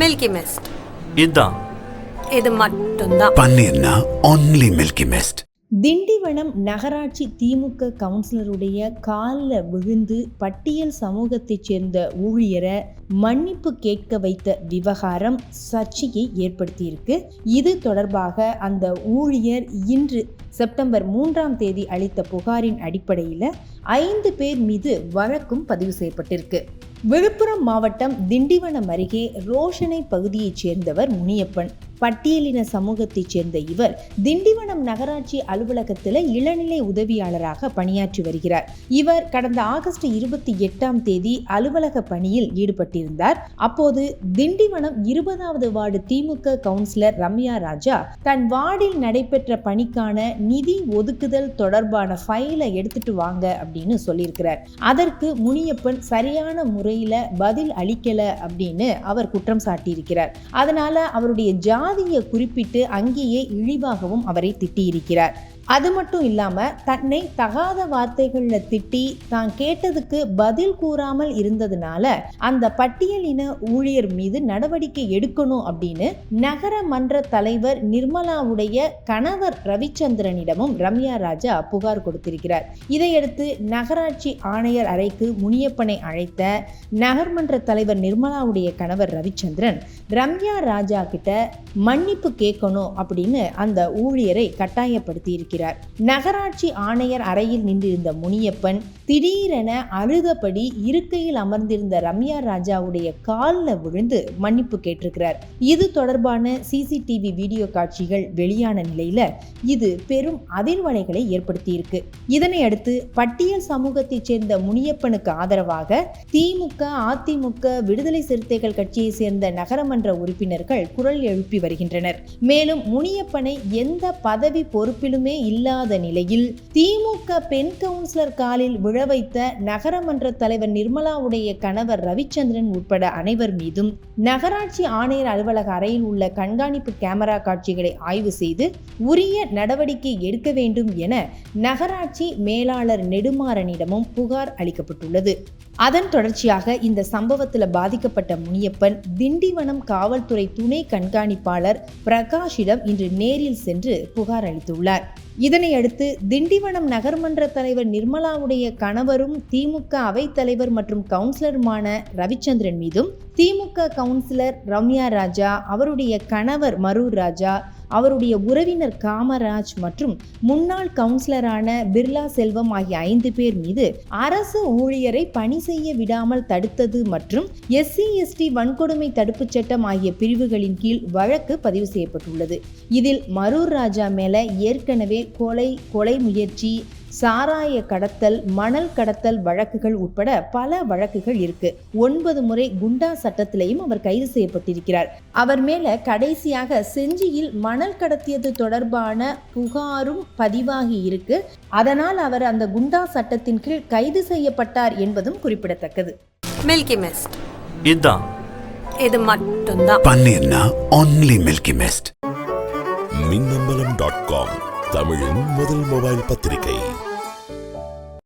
Milky mist இதுதான் இது மட்டும்தான். பன்னீர்னா ஒன்லி மில்கி மிஸ்ட் திண்டிவனம் நகராட்சி திமுக கவுன்சிலருடைய காலில் விழுந்து பட்டியல் சமூகத்தைச் சேர்ந்த ஊழியரை மன்னிப்பு கேட்க வைத்த விவகாரம் சர்ச்சையை ஏற்படுத்தியிருக்கு. இது தொடர்பாக அந்த ஊழியர் இன்று செப்டம்பர் மூன்றாம் தேதி அளித்த புகாரின் அடிப்படையில் ஐந்து பேர் மீது வழக்கும் பதிவு செய்யப்பட்டிருக்கு. விழுப்புரம் மாவட்டம் திண்டிவனம் அருகே ரோஷனை பகுதியைச் சேர்ந்தவர் முனியப்பன். பட்டியலின சமூகத்தைச் சேர்ந்த இவர் திண்டிவனம் நகராட்சி அலுவலகத்தில் இளநிலை உதவியாளராக பணியாற்றி வருகிறார். இவர் கடந்த ஆகஸ்ட் இருபத்தி எட்டாம் தேதி அலுவலக பணியில் ஈடுபட்டிருந்தார். அப்போது திண்டிவனம் இருபதாவது வார்டு திமுக கவுன்சிலர் ரம்யா ராஜா தன் வார்டில் நடைபெற்ற பணிக்கான நிதி ஒதுக்குதல் தொடர்பான ஃபைலை எடுத்துட்டு வாங்க அப்படின்னு சொல்லியிருக்கிறார். அதற்கு முனியப்பன் சரியான முறையில் பதில் அளிக்கல அப்படின்னு அவர் குற்றம் சாட்டியிருக்கிறார். அதனால அவருடைய ஜாதியை குறிப்பிட்டு அங்கேயே இழிவாகவும் அவரை திட்டியிருக்கிறார். அது மட்டும் இல்லாமல் தன்னை தகாத வார்த்தைகளில் திட்டி தான் கேட்டதுக்கு பதில் கூறாமல் இருந்ததுனால அந்த பட்டியலின ஊழியர் மீது நடவடிக்கை எடுக்கணும் அப்படின்னு நகர மன்ற தலைவர் நிர்மலாவுடைய கணவர் ரவிச்சந்திரனிடமும் ரம்யா ராஜா புகார் கொடுத்திருக்கிறார். இதையடுத்து நகராட்சி ஆணையர் அறைக்கு முனியப்பனை அழைத்த நகர்மன்ற தலைவர் நிர்மலாவுடைய கணவர் ரவிச்சந்திரன் ரம்யா ராஜா கிட்ட மன்னிப்பு கேட்கணும் அப்படின்னு அந்த ஊழியரை கட்டாயப்படுத்தி இருக்கிறார். நகராட்சி ஆணையர் அறையில் நின்றிருந்த முனியப்பன் திடீரென அழுதபடி இருக்கையில் அமர்ந்திருந்த ரம்யா ராஜாவுடைய காலில் விழுந்து மன்னிப்பு கேட்டிருக்கிறார். இது தொடர்பான சிசிடிவி வீடியோ காட்சிகள் வெளியான நிலையில இது பெரும் அதிர்வலைகளை ஏற்படுத்தியிருக்கு. இதனை அடுத்து பட்டியல் சமூகத்தைச் சேர்ந்த முனியப்பனுக்கு ஆதரவாக திமுக அதிமுக விடுதலை சிறுத்தைகள் கட்சியை சேர்ந்த நகரமன்ற உறுப்பினர்கள் குரல் எழுப்பி வருகின்றனர். மேலும் முனியப்பனை எந்த பதவி பொறுப்பிலுமே இல்லாத நிலையில் திமுக பெண் கவுன்சிலர் காலில் விழ வைத்த நகரமன்ற தலைவர் நிர்மலாவுடைய கணவர் ரவிச்சந்திரன் உட்பட அனைவர் மீதும் நகராட்சி ஆணையர் அலுவலக அறையில் உள்ள கண்காணிப்பு கேமரா காட்சிகளை ஆய்வு செய்து உரிய நடவடிக்கை எடுக்க வேண்டும் என நகராட்சி மேலாளர் நெடுமாறனிடமும் புகார் அளிக்கப்பட்டுள்ளது. அதன் தொடர்ச்சியாக இந்த சம்பவத்தில் பாதிக்கப்பட்ட முனியப்பன் திண்டிவனம் காவல்துறை துணை கண்காணிப்பாளர் பிரகாஷிடம் இன்று நேரில் சென்று புகார் அளித்துள்ளார். இதனை அடுத்து திண்டிவனம் நகர்மன்ற தலைவர் நிர்மலாவுடைய கணவரும் திமுக அவைத்தலைவர் மற்றும் கவுன்சிலருமான ரவிச்சந்திரன் மீதும் திமுக கவுன்சிலர் ரம்யா ராஜா அவருடைய கணவர் மரூர் ராஜா அவருடைய உறவினர் காமராஜ் மற்றும் முன்னாள் கவுன்சிலரான பிர்லா செல்வம் ஆகிய ஐந்து பேர் மீது அரசு ஊழியரை பணி செய்ய விடாமல் தடுத்தது மற்றும் எஸ்சி எஸ்டி வன்கொடுமை தடுப்புச் சட்டம் ஆகிய பிரிவுகளின் கீழ் வழக்கு பதிவு செய்யப்பட்டுள்ளது. இதில் மரூர் ராஜா மேல ஏற்கனவே கொலை கொலை முயற்சி சாராய கடத்தல் மணல் கடத்தல் வழக்குகள் உட்பட பல வழக்குகள் இருக்கு. ஒன்பது முறை குண்டா சட்டத்திலையும் அவர் கைது செய்யப்பட்டிருக்கிறார். அவர் மேல கடைசியாக செஞ்சியில் மணல் கடத்தியது தொடர்பான புகாரும் பதிவாகி இருக்கு. அதனால் அவர் அந்த குண்டா சட்டத்தின் கீழ் கைது செய்யப்பட்டார் என்பதும் குறிப்பிடத்தக்கது. Milky mist. இதுதான் இது மட்டும்தான். பன்னீர்னா only milky mist Minnambalam dot com தமிழின் முதல் மொபைல் பத்திரிகை.